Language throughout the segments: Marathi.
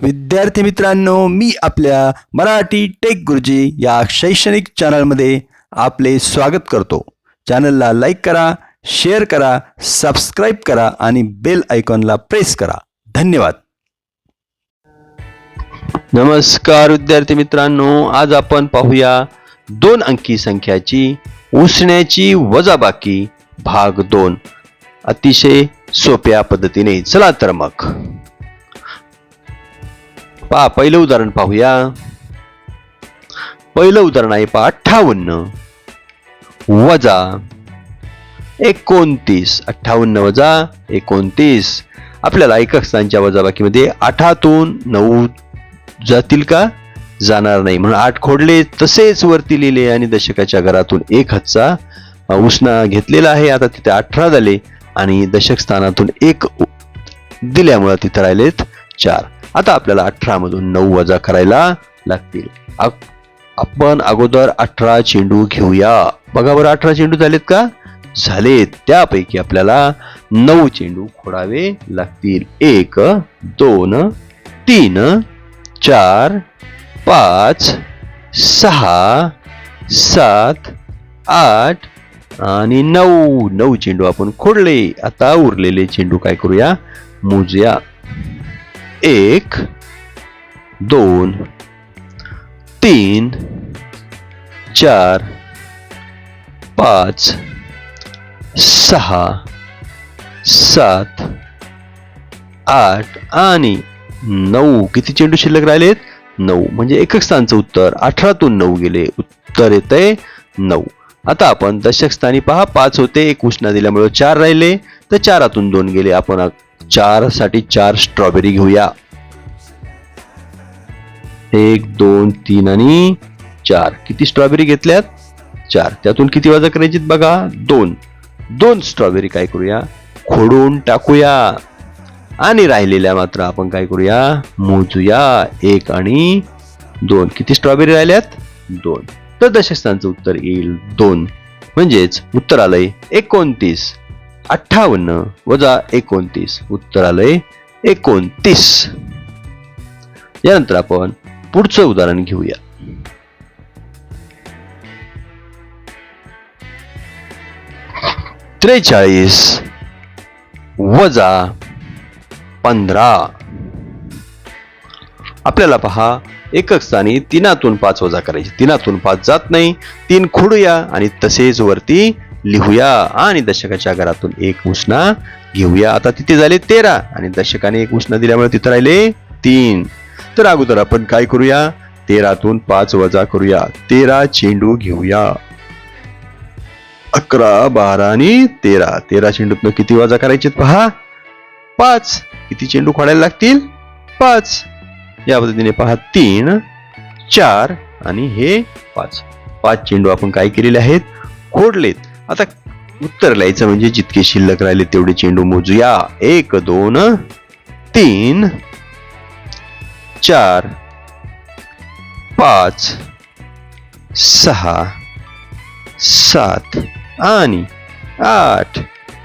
विद्यार्थी मित्रांनो मी आपल्या मराठी टेक गुरुजी या शैक्षणिक चॅनलमध्ये आपले स्वागत करतो. चॅनलला लाईक करा शेअर करा सबस्क्राईब करा आणि बेल आयकॉनला प्रेस करा. धन्यवाद. नमस्कार विद्यार्थी मित्रांनो आज आपण पाहूया दोन अंकी संख्याची उसण्याची वजाबाकी भाग दोन. अतिशय सोप्या पद्धतीने. चला तर मग. पहा पहिलं उदाहरण पाहूया. पहिलं उदाहरण आहे पहा अठ्ठावन्न. वजा एकोणतीस. अठ्ठावन्न वजा एकोणतीस. आपल्याला एकक स्थानच्या वजाबाकीमध्ये आठातून नऊ जातील का? जाणार नाही. म्हणून आठ खोडले तसेच वरती लिहिले आणि दशकाच्या घरातून एक हातचा उष्णा उसना घेतलेला आहे. आता तिथे अठरा झाले आणि दशक स्थानातून एक दिल्यामुळे दिल्यामुळं तिथे राहिलेत चार. आता आपल्याला अठरामधून नऊ वजा करायला लागतील. आपण अगोदर अठरा चेंडू घेऊया. बघा बरं अठरा चेंडू झालेत का? झालेत. त्यापैकी आपल्याला नऊ चेंडू खोडावे लागतील. एक दोन तीन चार पाच सहा सात आठ आणि नऊ. नऊ चेंडू आपण खोडले. आता उरलेले चेंडू काय करूया? मोजूया. एक दोन तीन चार पाच सहा सात आठ आणि नऊ. किती चेंडू शिल्लक राहिलेत? नऊ. म्हणजे एकक स्थानचं उत्तर. अठरातून नऊ गेले. उत्तर येते नऊ. आता आपण दशक स्थानी पहा. पाच होते. एक उष्णा दिल्यामुळे चार राहिले. तर चारातून दोन गेले. आपण चारसाठी चार स्ट्रॉबेरी घेऊया. एक दोन तीन आणि चार. किती स्ट्रॉबेरी घेतल्यात? चार. त्यातून किती वाजा करायची बघा? दोन. दोन स्ट्रॉबेरी काय करूया? खोडून टाकूया. आणि राहिलेल्या मात्र आपण काय करूया? मोजूया. एक आणि दोन. किती स्ट्रॉबेरी राहिल्यात? दोन. तर दशस्थानचं उत्तर येईल दोन. म्हणजेच उत्तर आलंय एकोणतीस. अठ्ठावन्न वजा एकोणतीस. उत्तर आलंय एकोणतीस. यानंतर आपण पुढचं उदाहरण घेऊया. त्रेचाळीस वजा पंधरा. आपल्याला पहा एकक स्थानी तीनातून पाच वजा करायची. तीनातून पाच जात नाही. तीन खोडूया आणि तसेच वरती लिहूया आणि दशकाच्या घरातून एक उष्णा घेऊया. आता तिथे झाले तेरा आणि दशकाने एक उष्णा दिल्यामुळे तिथे राहिले तीन. तर अगोदर आपण काय करूया? तेरातून पाच वजा करूया. तेरा चेंडू घेऊया. अकरा बारा आणि तेरा. तेरा चेंडूतनं किती वजा करायचे पहा? पाच. किती चेंडू खोडायला लागतील? पाच. या पद्धतीने पहा तीन चार आणि हे पाच. पाच चेंडू आपण काय केलेले आहेत? खोडलेत. आता उत्तर लिहायचं म्हणजे जितके शिल्लक राहिले तेवढे चेंडू मोजूया एक दोन तीन चार पाच सहा सात आणि आठ.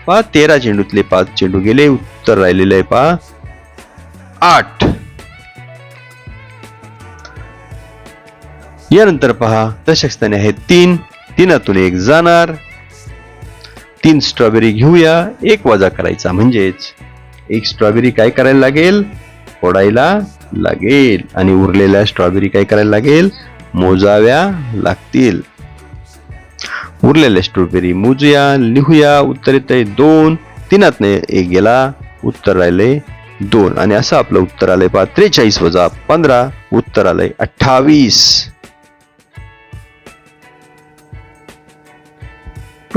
पा तेरा चेंडूतले पाच चेंडू गेले. उत्तर राहिलेले आहे पहा. आठ. यानंतर पहा दशक स्थानी आहेत तीन. तीनातून एक जाणार. तीन स्ट्रॉबेरी घेऊया. एक वजा करायचा म्हणजेच एक स्ट्रॉबेरी काय करायला लागेल? फोडायला लागेल. आणि उरलेल्या स्ट्रॉबेरी काय करायला लागेल? मोजाव्या लागतील. उरलेल्या स्ट्रॉबेरी मोजूया लिहूया. उत्तर येत दोन. तीनात एक गेला उत्तर राहिले दोन. आणि असं आपलं उत्तर आलंय पहा त्रेचाळीस वजा पंधरा उत्तर आलंय अठ्ठावीस.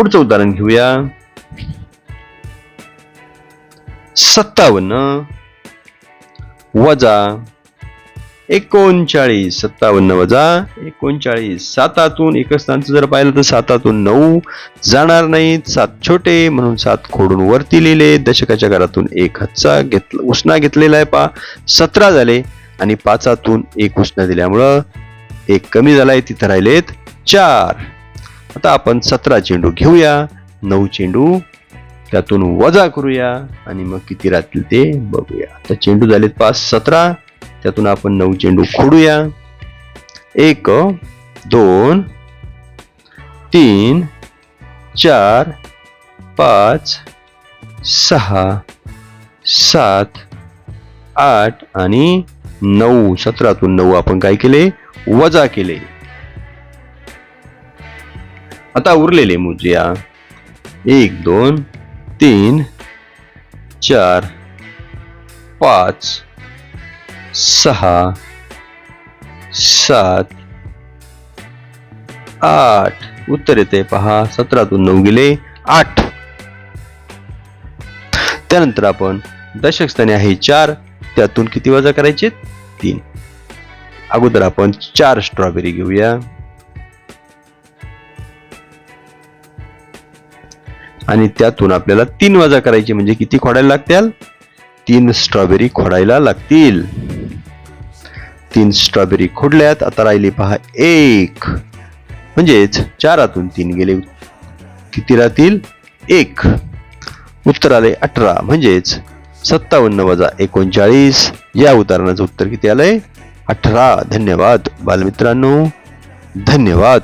पुढचं उदाहरण घेऊया. सत्तावन्न वजा एकोणचाळीस. सत्तावन्न वजा एकोणचाळीस. सातातून एकस्थानचं जर पाहिलं तर सातातून नऊ. जाणार नाहीत. सात छोटे म्हणून सात खोडून वरती लिहिले. दशकाच्या घरातून एक हच्चा घेतला उष्णा घेतलेला आहे पा. सतरा झाले आणि पाचातून एक उष्णा दिल्यामुळं एक कमी झालाय. तिथं राहिलेत चार. आता आपण सतरा चेंडू घेऊया नऊ चेंडू त्यातून वजा करूया आणि मग किती राहतील ते बघूया. आता चेंडू झालेत पाच सतरा त्यातून आपण नऊ चेंडू खोडूया. एक दोन तीन चार पाच सहा सात आठ आणि नऊ. सतरातून नऊ आपण काय केले? वजा केले. आता उरलेले मोजूया. एक दोन तीन चार पाच सहा सात आठ. उत्तर येते पहा सतरातून नऊ गेले आठ. त्यानंतर आपण दशक स्थानी आहे चार त्यातून किती वजा करायचे तीन. अगोदर आपण चार स्ट्रॉबेरी घेऊया. आणि त्यातून आपल्याला तीन वजा करायचे म्हणजे किती खोडायला लागतील? तीन स्ट्रॉबेरी खोडायला लागतील. तीन स्ट्रॉबेरी खोडल्यात. आता राहिली पहा एक. म्हणजेच चारातून तीन गेले. किती राहतील? एक. उत्तर आले अठरा. म्हणजेच सत्तावन्न वजा एकोणचाळीस. या उदाहरणाचं उत्तर किती आलंय? अठरा. धन्यवाद. बालमित्रांनो धन्यवाद.